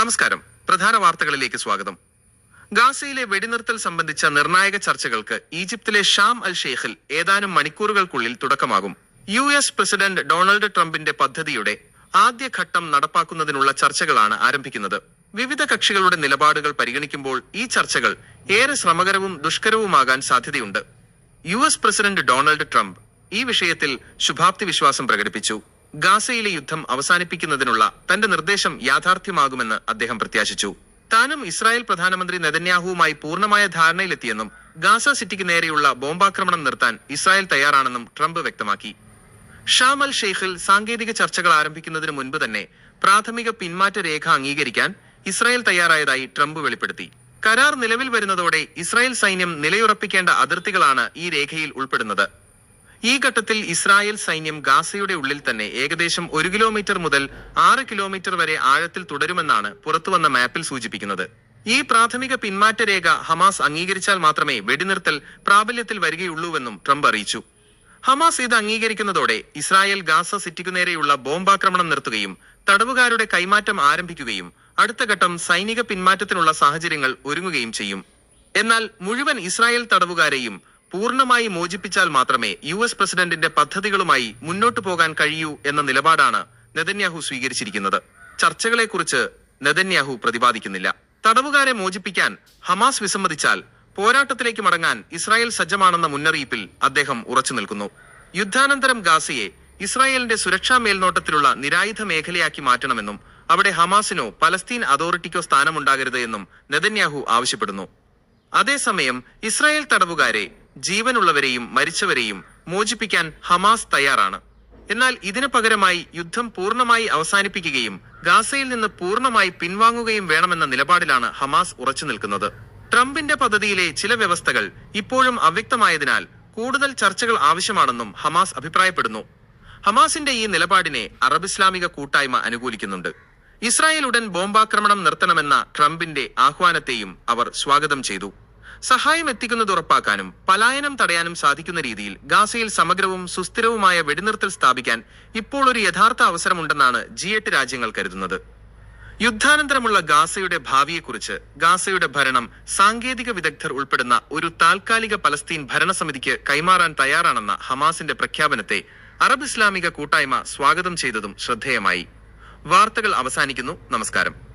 നമസ്കാരം. പ്രധാന വാർത്തകളിലേക്ക് സ്വാഗതം. ഗാസയിലെ വെടിനിർത്തൽ സംബന്ധിച്ച നിർണായക ചർച്ചകൾക്ക് ഈജിപ്തിലെ ഷാം അൽ ഷെയ്ഖിൽ ഏതാനും മണിക്കൂറുകൾക്കുള്ളിൽ തുടക്കമാകും. യു എസ് പ്രസിഡന്റ് ഡൊണാൾഡ് ട്രംപിന്റെ പദ്ധതിയുടെ ആദ്യഘട്ടം നടപ്പാക്കുന്നതിനുള്ള ചർച്ചകളാണ് ആരംഭിക്കുന്നത്. വിവിധ കക്ഷികളുടെ നിലപാടുകൾ പരിഗണിക്കുമ്പോൾ ഈ ചർച്ചകൾ ഏറെ ശ്രമകരവും ദുഷ്കരവുമാകാൻ സാധ്യതയുണ്ട്. U S president Donald Trump ഈ വിഷയത്തിൽ ശുഭാപ്തി വിശ്വാസം പ്രകടിപ്പിച്ചു. ഗാസയിലെ യുദ്ധം അവസാനിപ്പിക്കുന്നതിനുള്ള തന്റെ നിർദ്ദേശം യാഥാർത്ഥ്യമാകുമെന്ന് അദ്ദേഹം പ്രത്യാശിച്ചു. താനും ഇസ്രായേൽ പ്രധാനമന്ത്രി നെതന്യാഹുവുമായി പൂർണമായ ധാരണയിലെത്തിയെന്നും ഗാസ സിറ്റിക്ക് നേരെയുള്ള ബോംബാക്രമണം നിർത്താൻ ഇസ്രായേൽ തയ്യാറാണെന്നും ട്രംപ് വ്യക്തമാക്കി. ഷാം അൽ ഷെയ്ഖിൽ സാങ്കേതിക ചർച്ചകൾ ആരംഭിക്കുന്നതിന് മുൻപ് തന്നെ പ്രാഥമിക പിന്മാറ്റ രേഖ അംഗീകരിക്കാൻ ഇസ്രായേൽ തയ്യാറായതായി ട്രംപ് വെളിപ്പെടുത്തി. കരാർ നിലവിൽ വരുന്നതോടെ ഇസ്രായേൽ സൈന്യം നിലയുറപ്പിക്കേണ്ട അതിർത്തികളാണ് ഈ രേഖയിൽ ഉൾപ്പെടുന്നത്. ഈ ഘട്ടത്തിൽ ഇസ്രായേൽ സൈന്യം ഗാസയുടെ ഉള്ളിൽ തന്നെ ഏകദേശം ഒരു കിലോമീറ്റർ മുതൽ ആറ് കിലോമീറ്റർ വരെ ആഴത്തിൽ തുടരുമെന്നാണ് പുറത്തുവന്ന മാപ്പിൽ സൂചിപ്പിക്കുന്നത്. ഈ പ്രാഥമിക പിന്മാറ്റ രേഖ ഹമാസ് അംഗീകരിച്ചാൽ മാത്രമേ വെടിനിർത്തൽ പ്രാബല്യത്തിൽ വരികയുള്ളൂവെന്നും ട്രംപ് അറിയിച്ചു. ഹമാസ് ഇത് അംഗീകരിക്കുന്നതോടെ ഇസ്രായേൽ ഗാസ സിറ്റിക്കു നേരെയുള്ള ബോംബാക്രമണം നിർത്തുകയും തടവുകാരുടെ കൈമാറ്റം ആരംഭിക്കുകയും അടുത്ത ഘട്ടം സൈനിക പിന്മാറ്റത്തിനുള്ള സാഹചര്യങ്ങൾ ഒരുങ്ങുകയും ചെയ്യും. എന്നാൽ മുഴുവൻ ഇസ്രായേൽ തടവുകാരെയും പൂർണമായി മോചിപ്പിച്ചാൽ മാത്രമേ യു എസ് പ്രസിഡന്റിന്റെ പദ്ധതികളുമായി മുന്നോട്ടു പോകാൻ കഴിയൂ എന്ന നിലപാടാണ് നെതന്യാഹു സ്വീകരിച്ചിരിക്കുന്നത്. ചർച്ചകളെക്കുറിച്ച് നെതന്യാഹു പ്രതിപാദിക്കുന്നില്ല. തടവുകാരെ മോചിപ്പിക്കാൻ ഹമാസ് വിസമ്മതിച്ചാൽ പോരാട്ടത്തിലേക്ക് മടങ്ങാൻ ഇസ്രായേൽ സജ്ജമാണെന്ന മുന്നറിയിപ്പിൽ അദ്ദേഹം ഉറച്ചു നിൽക്കുന്നു. യുദ്ധാനന്തരം ഗാസയെ ഇസ്രായേലിന്റെ സുരക്ഷാ മേൽനോട്ടത്തിലുള്ള നിരായുധ മേഖലയാക്കി മാറ്റണമെന്നും അവിടെ ഹമാസിനോ പലസ്തീൻ അതോറിറ്റിക്കോ സ്ഥാനമുണ്ടാകരുത് എന്നും നെതന്യാഹു ആവശ്യപ്പെടുന്നു. അതേസമയം ഇസ്രായേൽ തടവുകാരെ ജീവനുള്ളവരെയും മരിച്ചവരെയും മോചിപ്പിക്കാൻ ഹമാസ് തയ്യാറാണ്. എന്നാൽ ഇതിനു പകരമായി യുദ്ധം പൂർണമായി അവസാനിപ്പിക്കുകയും ഗാസയിൽ നിന്ന് പൂർണമായി പിൻവാങ്ങുകയും വേണമെന്ന നിലപാടിലാണ് ഹമാസ് ഉറച്ചു നിൽക്കുന്നത്. ട്രംപിന്റെ പദ്ധതിയിലെ ചില വ്യവസ്ഥകൾ ഇപ്പോഴും അവ്യക്തമായതിനാൽ കൂടുതൽ ചർച്ചകൾ ആവശ്യമാണെന്നും ഹമാസ് അഭിപ്രായപ്പെടുന്നു. ഹമാസിന്റെ ഈ നിലപാടിനെ അറബ് ഇസ്ലാമിക കൂട്ടായ്മ അനുകൂലിക്കുന്നുണ്ട്. ഇസ്രായേൽ ഉടൻ ബോംബാക്രമണം നിർത്തണമെന്ന ട്രംപിന്റെ ആഹ്വാനത്തെയും അവർ സ്വാഗതം ചെയ്തു. സഹായം എത്തിക്കുന്നത് ഉറപ്പാക്കാനും പലായനം തടയാനും സാധിക്കുന്ന രീതിയിൽ ഗാസയിൽ സമഗ്രവും സുസ്ഥിരവുമായ വെടിനിർത്തൽ സ്ഥാപിക്കാൻ ഇപ്പോൾ ഒരു യഥാർത്ഥ അവസരമുണ്ടെന്നാണ് ജി എട്ട് രാജ്യങ്ങൾ കരുതുന്നത്. യുദ്ധാനന്തരമുള്ള ഗാസയുടെ ഭാവിയെക്കുറിച്ച് ഗാസയുടെ ഭരണം സാങ്കേതിക വിദഗ്ധർ ഉൾപ്പെടുന്ന ഒരു താൽക്കാലിക പലസ്തീൻ ഭരണസമിതിക്ക് കൈമാറാൻ തയ്യാറാണെന്ന ഹമാസിന്റെ പ്രഖ്യാപനത്തെ അറബ് ഇസ്ലാമിക കൂട്ടായ്മ സ്വാഗതം ചെയ്തതും ശ്രദ്ധേയമായി. വാർത്തകൾ അവസാനിക്കുന്നു. നമസ്കാരം.